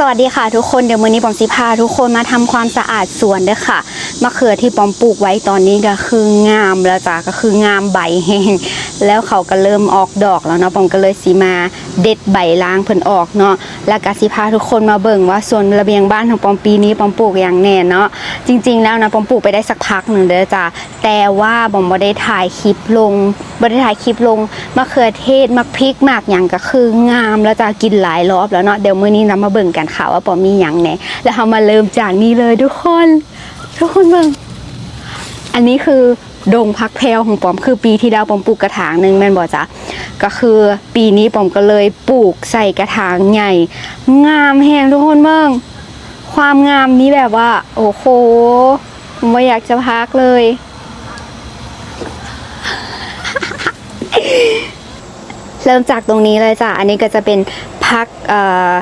สวัสดีค่ะทุกคนเดี๋ยวมื้อนี้ผมสิพาทุกคนมาทำความสะอาดสวนเด้อค่ะ มะเขือที่ปอมปลูกไว้ตอนนี้ก็คืองามแล้วจ้ะก็คืองามใบแห้งแล้วเขาก็เริ่มออกดอกแล้วเนาะปอมก็เลยสิมาเด็ดใบล้างเพิ่นออกเนาะแล้วก็สิพาทุกคนมาเบิ่งว่าส่วนระเบียงบ้านของปอมปีนี้ปอมปลูกอย่างแน่เนาะจริง ๆ แล้วนะปอมปลูกไปได้สักพักหนึ่งเด้อจ้ะแต่ว่าปอมบ่ได้ถ่ายคลิปลงบ่ได้ถ่ายคลิปลงมะเขือเทศมะพริกมากอย่างก็คืองามแล้วจ้ะกินหลายรอบแล้วเนาะเดี๋ยวมื้อนี้นำมาเบิ่งกันค่ะว่าปอมมีหยังแน่แล้วเรามาเริ่มจากนี้เลยทุกคน ทุกคนเบิ่งอันนี้คือดงพักแพรวของปอมคือปีที่แล้วปอมปลูกกระถางหนึ่งแม่นบ่จ๊ะก็คือปีนี้ปอมก็เลยปลูกใส่กระถางใหญ่ งามแฮงทุกคนเบิ่งความงามนี้แบบว่า โอ้โหผมว่าอยากจะพักเลย เริ่มจากตรงนี้เลยจ้ะอันนี้ก็จะเป็นพักเอ่อ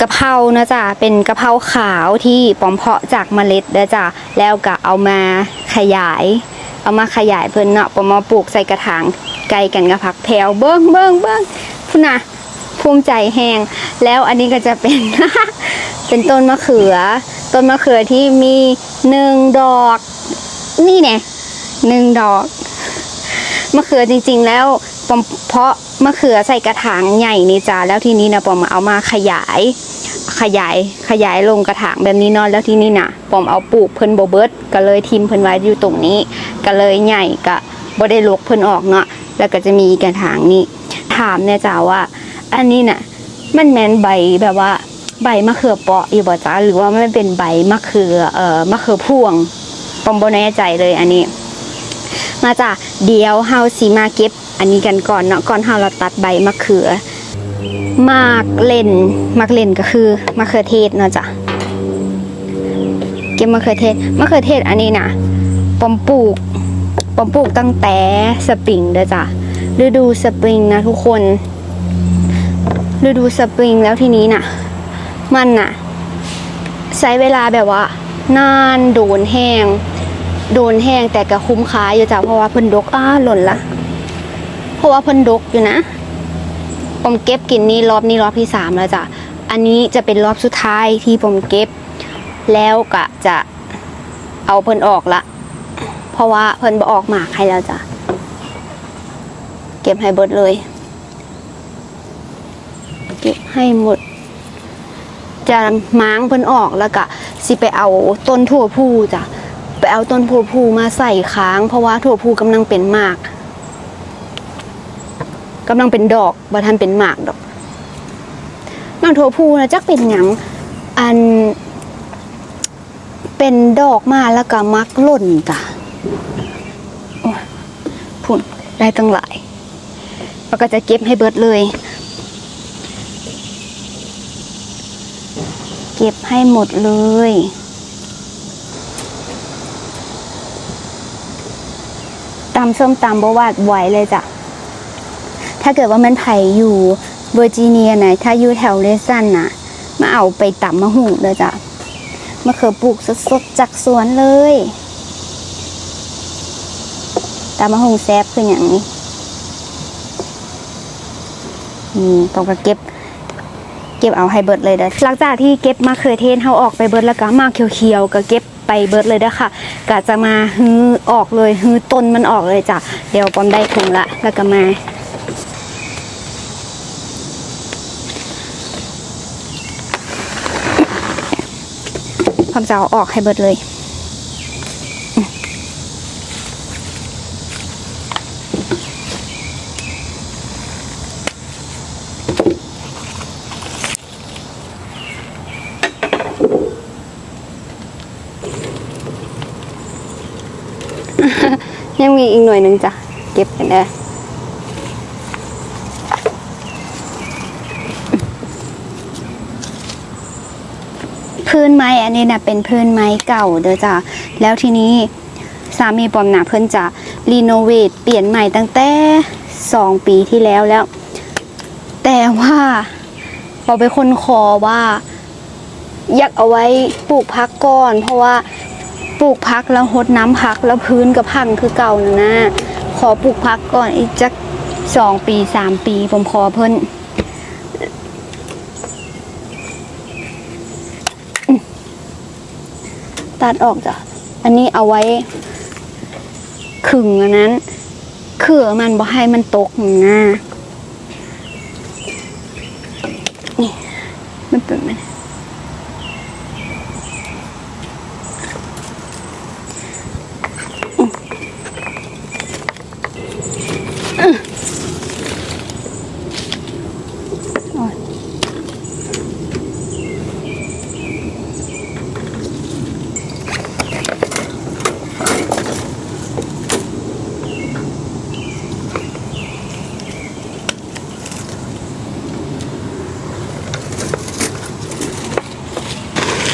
กะเพรานะจ๊ะเป็นกะเพราขาวที่ปอมเพาะจากเมล็ดนะจ๊ะแล้วก็เอามาขยาย เอามาขยายเพิ่นเนาะปอมมาปลูกใส่กระถางไกลกันกับผักแพรวเบิ้งเบิ้งเบิ้งพุ่นนะภูมิใจแหงแล้วอันนี้ก็จะเป็น เป็นต้นมะเขือ ต้นมะเขือที่มีหนึ่งดอก นี่เนี่ยหนึ่งดอกมะเขือจริงๆแล้ว ปอมเพาะมะเขือใส่กระถางใหญ่นี่จ้าแล้วทีนี้นะปอมเอามาขยาย ขยายขยายลงกระถางแบบนี้เนาะแล้วทีนี้นะปอมเอาปลูกเพิ่นโบเบิร์ตก็เลยทิมเพิ่นไว้อยู่ตรงนี้ ก็เลยใหญ่ก็บ่ได้ลกเพิ่นออกเนาะแล้วก็จะมีกระถางนี้ ถามเนี่ยจ้าว่า อันนี้น่ะมันแมนใบแบบว่าใบมะเขือเปาะอยู่บ่จ้าหรือว่ามันเป็นใบมะเขือเอ่อมะเขือพวงปอมบ่แน่ใจเลยอันนี้ มาจ้ะเดี๋ยวเฮาสีมาเก็บ อันนี้กันก่อนเนาะก่อนเฮาเราตัดใบมะเขือมากเล่นมากเล่นก็คือมะเขือเทศเนาะจ้ะเก็บมะเขือเทศมะเขือเทศอันนี้นะปอมปลูกปอมปลูกตั้งแต่สปริงเด้อจ้ะฤดูสปริงนะทุกคนฤดูสปริงแล้วทีนี้น่ะ มันน่ะ ใช้เวลาแบบว่า นานโดนแห้ง โดนแห้งแต่ก็คุ้มค่าอยู่จ้ะเพราะว่าเพิ่นดกอ้าหล่นละ ราะว่าเพิ่นดกอยู่นะผมเก็บกินนี้รอบนี้รอบที่สามแล้วจ้ะอันนี้จะเป็นรอบสุดท้ายที่ผมเก็บ แล้วก็จะเอาเพิ่นออกละ เพราะว่าเพิ่นบออกหมากให้แล้วจ้ะเก็บให้เบิดเลย เก็บให้หมด จะม้างเพิ่นออกแล้วก็สิไปเอาต้นถั่วพูจ้ะไปเอาต้นถั่วพูมาใส่ค้าง เพราะว่าถั่วพูกำลังเป็นหมาก กำลังเป็นดอกบ่ทันเป็นหมากดอกนางถั่วพูนะจักเป็นหยังอัน เป็นดอกมาแล้วก็มักหล่นจ้ะพุ่นได้ตั้งหลายแล้วก็จะเก็บให้เบิดเลย เก็บให้หมดเลยตำส้มตำบวาดไหวเลยจ้ะ ถ้าเกิดว่ามันไผ่อยู่เวอร์จิเนียนะถ้าอยู่แถวเลสันนะมาเอาไปตำมะหุ่งเลยจ้ะมะเขือปลูกสดๆจากสวนเลยตำมะหุ่งแซบคืออย่างนี้นี่ต้องก็เก็บ เก็บเอาให้เบิดเลยเด้อหลังจากที่เก็บมะเขือเทศเฮาออกไปเบิดแล้วก็มะเขียวๆก็เก็บไปเบิดเลยเด้อค่ะก็จะมาฮือออกเลยฮือต้นมันออกเลยจ้ะเดี๋ยวปอมได้ถุงละแล้วก็มา ความจะเอาออกให้เบิดเลยยังมีอีกหน่วยหนึ่งจ้ะ เก็บกันได้ พื้นไม้อันนี้นะเป็นพื้นไม้เก่าเด้อจ้ะแล้วทีนี้สามีปอมนะเพิ่นจะรีโนเวทเปลี่ยนใหม่ตั้งแต่สองปีที่แล้วแล้ว แต่ว่าปอไปคนขอว่า อยากเอาไว้ปลูกพักก่อน เพราะว่าปลูกพักแล้วหดน้ำพักแล้วพื้นกับพังคือเก่านะนะขอปลูกพักก่อนอีกจักสองปีสามปี ผมขอเพิ่น ตัดออกจ้ะ อันนี้เอาไว้ขึงอันนั้นเขื่อมันบ่ให้มันตกหน้านี่ มันเป็นมันอืมอืมโอ้ย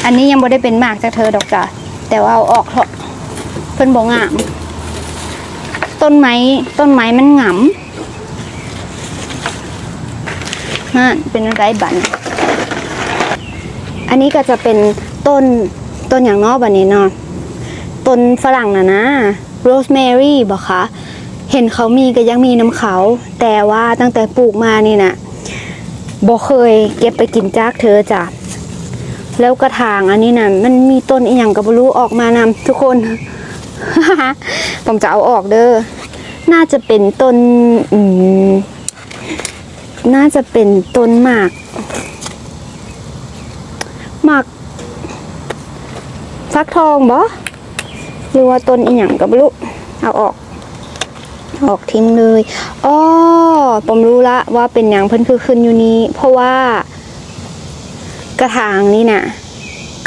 อั นนี้ยังบ่ได้เป็นมากจากเธอดอกจ้ะแต่ว่าเอาออกเถอะเพิ่นบ่งาม ต้นไม้ต้นไม้มันงำนั่นเป็นไรบันอันนี้ก็จะเป็นต้นต้นอย่างนอกบันนี้เนาะต้นฝรั่งนะนะโรสแมรี่บอกคะเห็นเขามีก็ยังมีน้ำเขา แต่ว่าตั้งแต่ปลูกมานี่นะบ่เคยเก็บไปกินจากเธอจ้ะ แล้วกระถางอันนี้นะ่ะมันมีต้นอีหยังกับบรู้ออกมานำทุกคน ผมจะเอาออกเด้อน่าจะเป็นต้นอืมน่าจะเป็นต้นหมากหมากฟักทองบ่หรือว่าต้นอีหยังกับบรู้เอาออก ออกทิ้งเลยอ๋อผมรู้ละว่าเป็นอย่างเพิ่นคือขึ้นอยู่นี้ เพราะว่า กระถางนี่น่ะ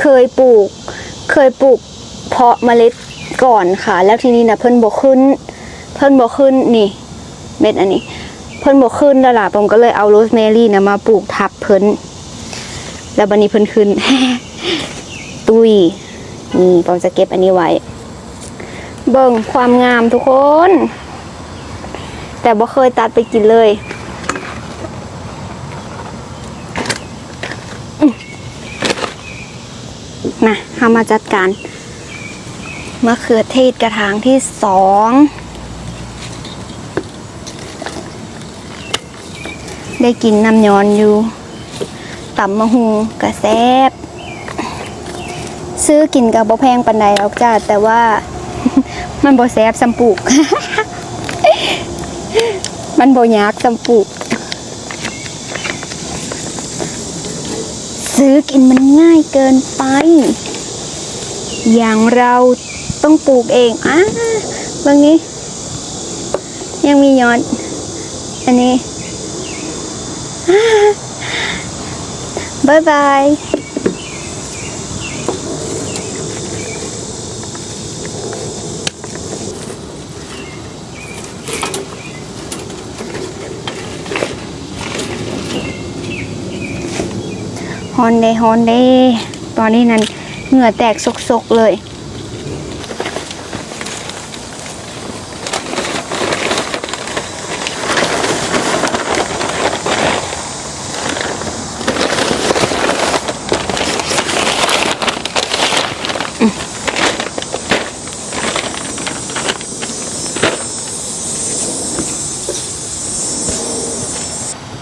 เคยปลูก เคยปลูกเพาะเมล็ดก่อนค่ะ แล้วทีนี้นะเพิ่นบอกขึ้น เพิ่นบอกขึ้นนี่ เม็ดอันนี้ เพิ่นบอกขึ้นแล้วล่ะผมก็เลยเอาโรสแมรี่นะมาปลูกทับเพิ่นแล้วบันนี้เพิ่นขึ้น ตุยนี่ผมจะเก็บอันนี้ไว้ เบิ่งความงามทุกคน แต่บ่เคยตัดไปกินเลย มาเรามาจัดการมะเขือเทศกระถางที่สองได้กินน้ำย้อนอยู่ต่ำมะฮุงกระแซบซื้อกินกับบ่แพงปันใดหรอกจ้าแต่ว่ามันบ่แซบสัมปลูกมันบ่ยากสัมปลูก ซื้อกินมันง่ายเกินไป อย่างเราต้องปลูกเองอะบางนี้ ยังมียอด อันนี้ บ๊ายบาย ฮอนเดฮอนเดตอนนี้นั้นเหงื่อแตกซกๆเลย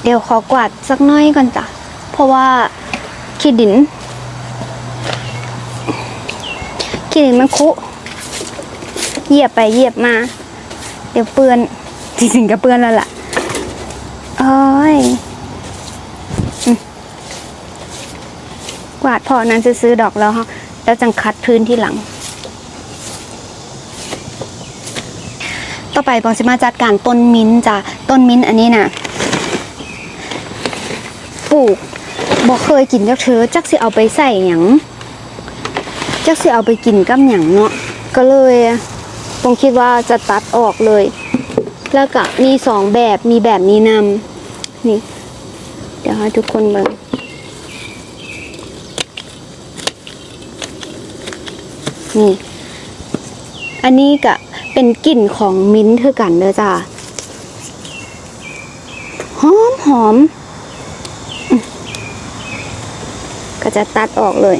เดี๋ยวขอกวาดสักน้อยก่อนจ้ะ เพราะว่า ขี้ดิน ขี้ดินมันคุ เหยียบไปเหยียบมา เดี๋ยวเปื้อนจริงๆก็เปื้อนแล้วล่ะโอ้ยอืมกวาดพอนั้นจะซื้อดอกแล้วฮะแล้วจังคัดพื้นที่หลัง ต่อไปปองสิมาจัดการต้นมิ้นจ้ะต้นมิ้นอันนี้น่ะปลูก บอกเคยกินจักเธอจักสิเอาไปใส่หยังจักสิเอาไปกินกับหยังเนาะก็เลยผมคิดว่าจะตัดออกเลย แล้วก็มีสองแบบมีแบบนี้นำนี่ เดี๋ยวให้ทุกคนเบิ่งนี่ อันนี้ก็เป็นกลิ่นของมิ้นท์คือกันเด้อจ้าหอมหอม ก็จะตัดออกเลย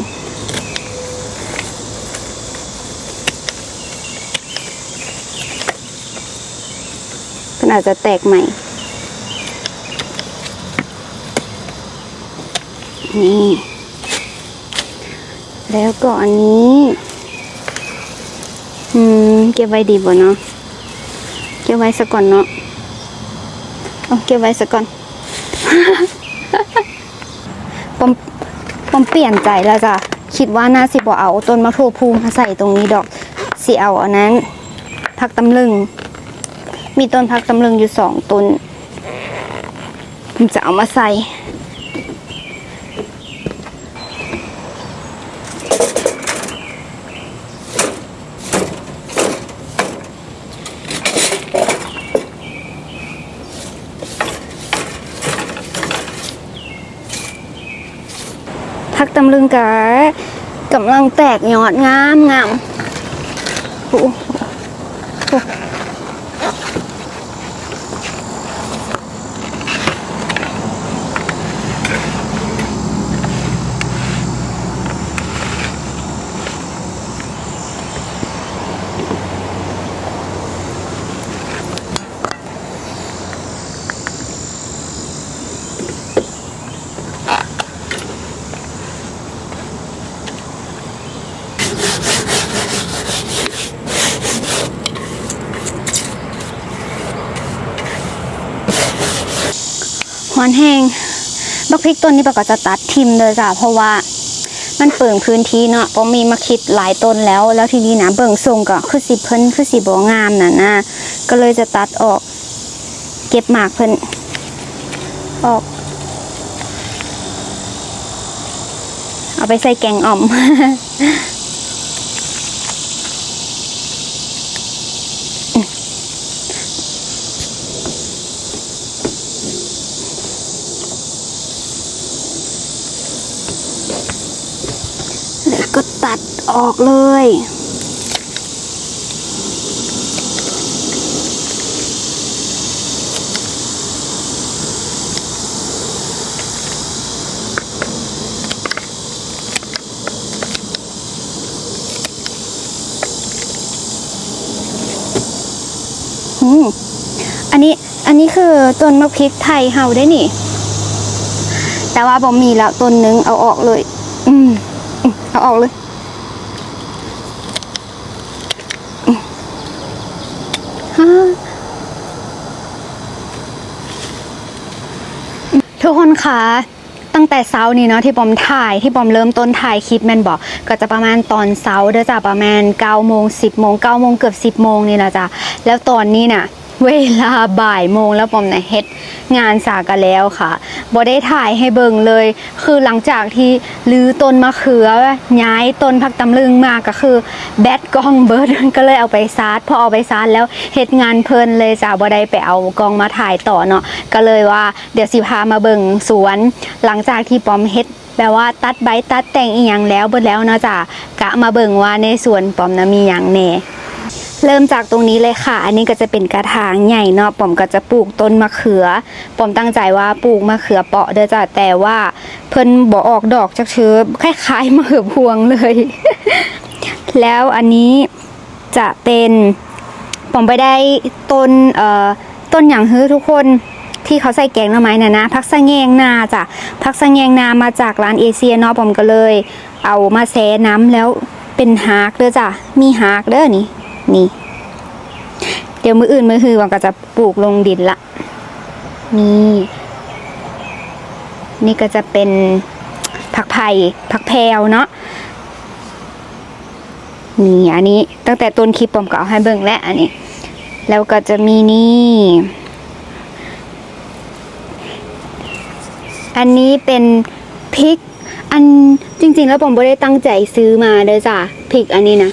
ก็อาจจะแตกใหม่ นี่ แล้วก็อันนี้เก็บไว้ดีบ่เนาะ เก็บไว้สักก่อนเนาะ เอาเก็บไว้สักก่อน ปอมเปลี่ยนใจแล้วจ้ะคิดว่าน่าสิบ่เอาต้นมะทั่วพูมาใส่ตรงนี้ดอกสิเอาอันนั้นผักตำลึง มีต้นผักตำลึงอยู่สองต้นผมจะเอามาใส่ ตำลึงกะกำลังแตกยอดงามงามโอ้ บักพริกต้นนี้ปกก็จะตัดทิมเลยจ้ะเพราะว่ามันเปิงพื้นที่เนาะปอมีมาคิดหลายต้นแล้ว แล้วทีนี้นะเบิ่งทรงก็คือสิเพิ่นคือสิบ่งามน่ะนะก็เลยจะตัดออก เก็บหมากเพิ่นออก เอาไปใส่แกงอ่อม แล้วก็ตัด ออกเลยอืมอันนี้ อันนี้คือต้นมะพริกไทยเฮาได้นี่ แต่ว่าบอมีแล้วต้นนึงเอาออกเลย อืมเอาออกเลยอืมฮ่า ทุกคนคะตั้งแต่เช้านี้เนาะที่ปอมถ่ายที่ปอมเริ่มต้นถ่ายคลิปแมนบอกก็จะประมาณตอนเช้าเด้อจ้ะประมาณ9โมง10โมง9โมงเกือบ10โมงนี่แหละจ้ะแล้วตอนนี้น่ะ เวลาบ่ายโมงแล้วปอมเนี่ยเฮ็ดงานสากันแล้วค่ะบ่ได้ถ่ายให้เบิ่งเลย คือหลังจากที่ลือต้นมะเขือย้ายต้นผักตำลึงมาก็คือ แบตกล้องเบิร์ดก็เลยเอาไปซาร์จพอเอาไปซาร์จแล้วเฮ็ดงานเพลินเลยจ้ะบ่ได้ไปเอากล้องมาถ่ายต่อเนาะก็เลยว่าเดี๋ยวสิพามาเบิ่งสวน หลังจากที่ปอมเฮ็ดแปลว่าตัดใบตัดแต่งอีหยังแล้วเบิดแล้วเนาะจ้ะกะมาเบิ่งว่าในสวนปอมนะมีหยังแน่ เริ่มจากตรงนี้เลยค่ะ อันนี้ก็จะเป็นกระถางใหญ่เนาะปอมก็จะปลูกต้นมะเขือปอมตั้งใจว่าปลูกมะเขือเปาะเด้อจ้ะแต่ว่าเพิ่นบ่ออกดอกจักเชื้อคล้ายๆมะเขือพวงเลย แล้วอันนี้จะเป็นปอมไปได้ต้นเอ่อต้นอย่างฮื้อทุกคนที่เขาใส่แกงหน่อไม้น่ะนะพักสะแงงนาจ้ะพักสะแงงนามาจากร้านเอเชียเนาะปอมก็เลย เอามาแช่น้ำแล้วเป็นฮากเด้อจ้ะมีฮากเด้อนี่ นี่ เดี๋ยวมืออื่นมือฮือวังก็จะปลูกลงดินละ นี่ นี่ก็จะเป็นผักไผ่ผักแพวเนาะนี่อันนี้ตั้งแต่ต้นคลิปผมก็เอาให้เบิ่งแล้วอันนี้ แล้วก็จะมีนี่ อันนี้เป็นพริก อันจริง ๆ แล้วผมไม่ได้ตั้งใจซื้อมาเด้อจ้ะพริกอันนี้นะ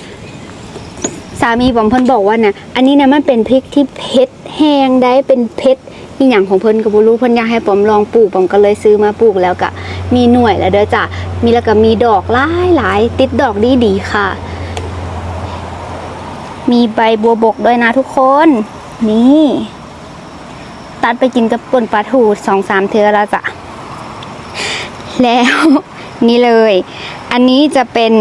สามีผมเพิ่นบอกว่านะอันนี้นะมันเป็นพริกที่เผ็ดแห้งได้เป็นเผ็ดอีหยังของเพิ่นก็บ่รู้เพิ่นอยากให้ผมลองปลูกผมก็เลยซื้อมาปลูกแล้วก็มีหน่วยแล้วเด้อจ้ะมีแล้วก็มีดอกหลายหลายติดดอกดีดีๆค่ะ มีใบบัวบกด้วยนะทุกคน นี่ ตัดไปกินกับป่นปลาทูสองสามเทือแล้วจ้ะแล้วนี่เลย อันนี้จะเป็น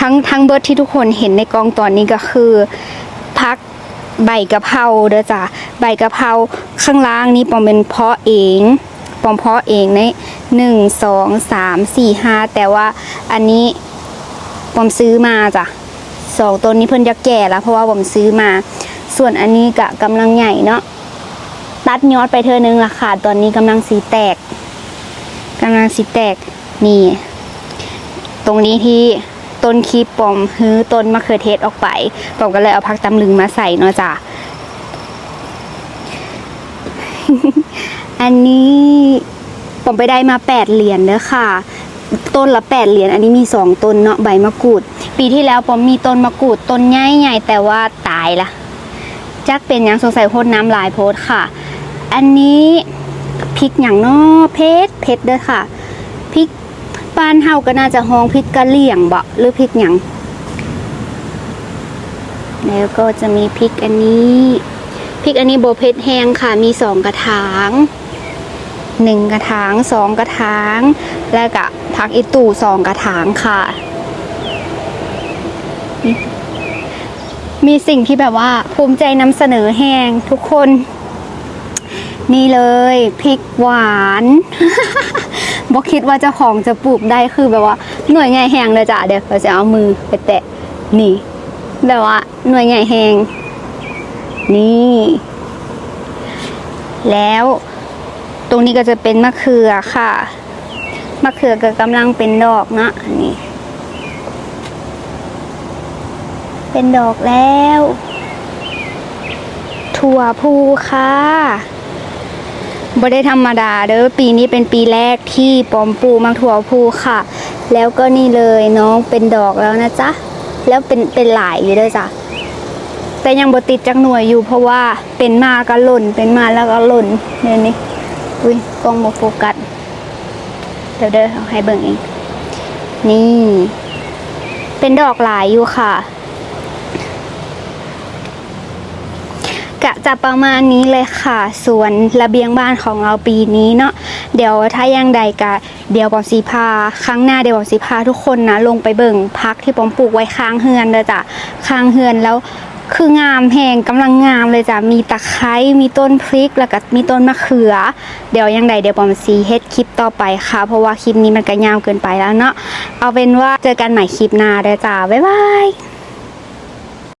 ทั้งทั้งเบิร์ดที่ทุกคนเห็นในกองตอนนี้ก็คือพักใบกะเพราเด้อจ้ะใบกะเพราข้างล่างนี้ปอมเป็นเพาะเองปอมเพาะเองในหนึ่งสองสามสี่ห้าแต่ว่าอันนี้ปอมซื้อมาจ้ะสองต้นนี้เพิ่นจะแก่แล้วเพราะว่าผมซื้อมา ส่วนอันนี้กะกำลังใหญ่เนาะตัดยอดไปเธอนึงละค่ะตอนนี้กำลังสีแตกกำลังสีแตกนี่ ตรงนี้ที่ ต้นคีปอมฮื้อต้นมะเขือเทศออกไปปอมก็เลยเอาพักตำลึงมาใส่เนาะจ้ะอันนี้ผมไปได้มาแปดเหรียญเด้อค่ะ ต้นละแปดเหรียญอันนี้มีสองต้นเนาะใบมะกรูด ปีที่แล้วผมมีต้นมะกรูดต้นใหญ่ๆแต่ว่าตายละจักเป็นยังสงสัยพ่นน้ำลายโพดค่ะ อันนี้พริกอย่างเนาะเพชรเพชรเด้อค่ะพริก บ้านเฮาก็น่าจะห้องพริกกะเหลี่ยงบ่หรือพริกหยังแล้วก็จะมีพริกอันนี้พริกอันนี้โบเพชรแห้งค่ะมีสองกระถางหนึ่งกระถางสองกระถาง แล้วก็ผักอีตู่สองกระถางค่ะ มีสิ่งที่แบบว่าภูมิใจนำเสนอแห้งทุกคน นี่เลยพริกหวานบอกคิดว่าเจ้าของจะปลูกได้คือแบบว่าหน่วยใหญ่แหงเลยจ้ะเดี๋ยวเราจะเอามือไปแตะนี่ แบบว่าหน่วยใหญ่แหงนี่ แล้วตรงนี้ก็จะเป็นมะเขือค่ะ มะเขือก็กำลังเป็นดอกเนาะนนี้เป็นดอกแล้ว ถั่วพูค่ะ บ่ได้ธรรมดาเด้อปีนี้เป็นปีแรกที่ปอมปลูมักถั่วพูค่ะ แล้วก็นี่เลยน้องเป็นดอกแล้วนะจ๊ะ แล้วเป็นเป็นหลายอยู่ด้วยจ้ะแต่ยังบ่ติดจักหน่วยอยู่เพราะว่าเป็นมาก็หล่นเป็นมาแล้วก็หล่นเนี่ยนี่อุ้ยกล้องบ่โฟกัสเดี๋ยวเด้อให้เบิ่งเองนี่ เป็นดอกหลายอยู่ค่ะะจะประมาณนี้เลยค่ะ ส่วนระเบียงบ้านของเราปีนี้เนาะเดี๋ยวถ้ายังใดกะเดี๋ยวปอมสีพาครั้งหน้าเดี๋ยวปอมสีพาทุกคนนะลงไปเบิ่งพักที่ปอมปลูกไว้ค้างเฮือนเลยจ้ะค้างเฮือนแล้วคืองามแหงกำลังงามเลยจ้ะมีตะไคร้มีต้นพริกแล้วก็มีต้นมะเขือ เดี๋ยวยังใดเดี๋ยวปอมซีเฮ็ดคลิปต่อไปค่ะ เพราะว่าคลิปนี้มันก็ยาวเกินไปแล้วเนาะเอาเป็นว่าเจอกันใหม่คลิปหน้าเด้อจ้าบ๊ายบาย